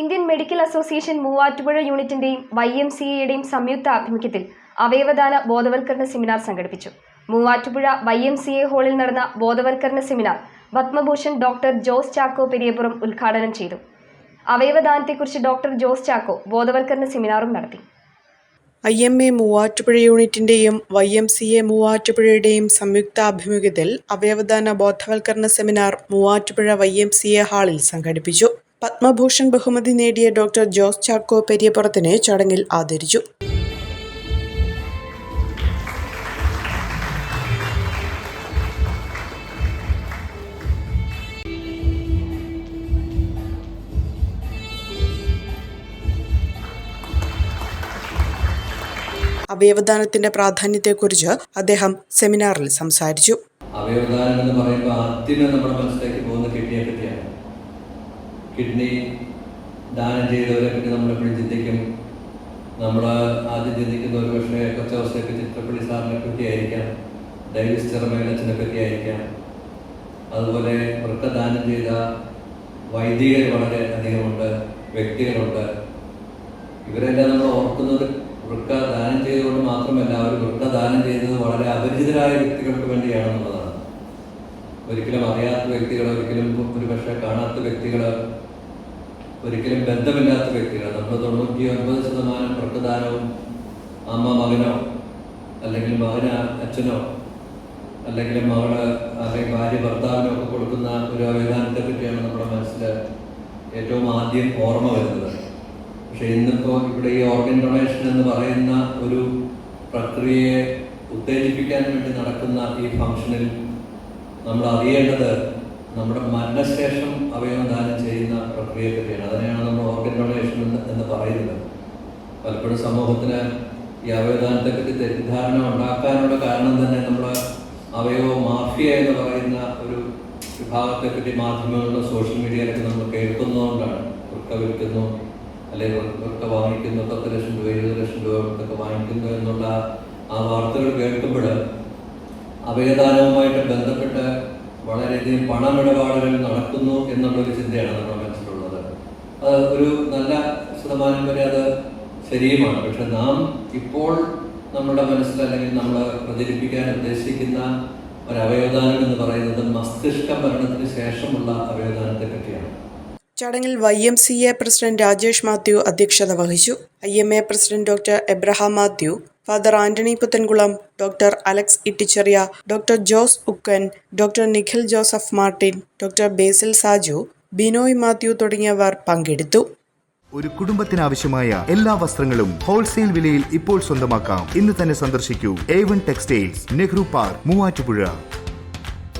Indian medical association Muvattupuzha യൂണിറ്റിന്റെയും Y M C എയുടെയും സംയുക്ത ആഭിമുഖ്യത്തിൽ അവയവദാന ബോധവൽക്കരണ സെമിനാർ സംഘടിപ്പിച്ചു. Muvattupuzha Y M C A ഹാളിൽ നടന്ന ബോധവൽക്കരണ സെമിനാർ പത്മഭൂഷൺ ഡോക്ടർ ജോസ് ചാക്കോ പെരിയപുറം ഉദ്ഘാടനം ചെയ്തു. അവയവദാനത്തെക്കുറിച്ച് ഡോക്ടർ ജോസ് ചാക്കോ ബോധവൽക്കരണ സെമിനാറും നടത്തി. ഐ എം എ മൂവാറ്റുപുഴ യൂണിറ്റിന്റെയും വൈ എം സി എ മൂവാറ്റുപുഴയുടെയും സംയുക്താഭിമുഖ്യത്തിൽ അവയവദാന ബോധവൽക്കരണ seminar Muvattupuzha Y M C A ഹാളിൽ സംഘടിപ്പിച്ചു. പത്മഭൂഷൺ ബഹുമതി നേടിയ ഡോക്ടർ ജോസ് ചാക്കോ പെരിയപ്പുറത്തിനെ ചടങ്ങിൽ ആദരിച്ചു. അവയവദാനത്തിന്റെ പ്രാധാന്യത്തെക്കുറിച്ച് അദ്ദേഹം സെമിനാറിൽ സംസാരിച്ചു. അവയവദാനം എന്ന് പറയുമ്പോൾ ആദ്യമേ നമ്മുടെ മനസ്സിലേക്ക് കിഡ്നി ദാനം ചെയ്തവരെ പറ്റി നമ്മളെപ്പോഴും ചിന്തിക്കും. നമ്മൾ ആദ്യം ചിന്തിക്കുന്ന ഒരു പക്ഷേ കൊച്ചവസ്ഥയൊക്കെ ചിത്രപ്പള്ളി സാറിനെ പറ്റി ആയിരിക്കാം ചെറുമേനച്ചനെ പറ്റിയായിരിക്കാം. അതുപോലെ വൃത്തദാനം ദാനം ചെയ്ത വൈദികർ വളരെ അധികമുണ്ട് വ്യക്തികളുണ്ട്. ഇവരെല്ലാം നമ്മൾ ഓർക്കുന്നത് വൃക്ക ദാനം ചെയ്തുകൊണ്ട് മാത്രമല്ല അവർ വൃക്ക ദാനം ചെയ്തത് വളരെ അപരിചിതരായ വ്യക്തികൾക്ക് വേണ്ടിയാണെന്നുള്ളതാണ്. ഒരിക്കലും അറിയാത്ത വ്യക്തികൾ ഒരിക്കലും ഒരു പക്ഷേ കാണാത്ത വ്യക്തികൾ ഒരിക്കലും ബന്ധമില്ലാത്ത വ്യക്തികൾ നമ്മൾ തൊണ്ണൂറ്റി ഒൻപത് ശതമാനം വൃക്കദാനവും അമ്മ മകനോ അല്ലെങ്കിൽ മകന് അച്ഛനോ അല്ലെങ്കിൽ മകൾ അല്ലെങ്കിൽ ഭാര്യ ഭർത്താവിനോ ഒക്കെ കൊടുക്കുന്ന ഒരു അവയദാനത്തെ പറ്റിയാണ് നമ്മുടെ മനസ്സിൽ ഏറ്റവും ആദ്യം ഓർമ്മ വരുന്നത്. പക്ഷെ ഇന്നിപ്പോൾ ഇവിടെ ഈ ഓർഗൻ ഡൊണേഷൻ എന്ന് പറയുന്ന ഒരു പ്രക്രിയയെ ഉത്തേജിപ്പിക്കാൻ വേണ്ടി നടക്കുന്ന ഈ ഫംഗ്ഷനിൽ നമ്മൾ അറിയേണ്ടത് നമ്മുടെ മരണശേഷം അവയവം ദാനം ചെയ്യുന്ന പ്രക്രിയയെ പറ്റിയാണ് അതിനെയാണ് നമ്മൾ ഓർഗൻ ഡൊണേഷൻ എന്ന് പറയുന്നത്. പലപ്പോഴും സമൂഹത്തിന് ഈ അവയവദാനത്തെ പറ്റി തെറ്റിദ്ധാരണ ഉണ്ടാക്കാനുള്ള കാരണം തന്നെ നമ്മൾ അവയവ മാഫിയ എന്ന് പറയുന്ന ഒരു വിഭാഗത്തെ പറ്റി മാധ്യമങ്ങളിലും സോഷ്യൽ മീഡിയയിലൊക്കെ നമ്മൾ കേൾക്കുന്നതുകൊണ്ടാണ്. വൃക്ക വിൽക്കുന്നു അല്ലെങ്കിൽ വൃക്ക വാങ്ങിക്കുന്നു പത്ത് ലക്ഷം രൂപ ഇരുപത് ലക്ഷം രൂപ വാങ്ങിക്കുന്നു എന്നുള്ള ആ വാർത്തകൾ കേൾക്കുമ്പോൾ അവയദാനവുമായിട്ട് ബന്ധപ്പെട്ട് വളരെയധികം പണമിടപാടുകൾ നടക്കുന്നു എന്നുള്ളൊരു ചിന്തയാണ് നമ്മുടെ മനസ്സിലുള്ളത്. അത് ഒരു നല്ല ശതമാനം വരെ അത് ശരിയുമാണ്. പക്ഷെ നാം ഇപ്പോൾ നമ്മുടെ മനസ്സിൽ അല്ലെങ്കിൽ നമ്മൾ പ്രചരിപ്പിക്കാൻ ഉദ്ദേശിക്കുന്ന ഒരു അവയവദാനം എന്ന് പറയുന്നത് മസ്തിഷ്ക മരണത്തിന് ശേഷമുള്ള അവയവദാനത്തെ പറ്റിയാണ്. ചടങ്ങിൽ Y M C A president Rajesh Mathew അധ്യക്ഷത വഹിച്ചു. I M A president doctor Abraham Mathew father Antony Puthenkulam doctor Alex Ittycheriya doctor Jose Ukkan doctor Nikhil Joseph Martin doctor Basil Saju Binoy Mathew തുടങ്ങിയവർ പങ്കെടുത്തു. ഒരു കുടുംബത്തിനാവശ്യമായ എല്ലാ വസ്ത്രങ്ങളും wholesale വിലയിൽ ഇപ്പോൾ സ്വന്തമാക്കാം. ഇന്ന് തന്നെ സന്ദർശിക്കൂ. A one textiles Nehru park Muvattupuzha.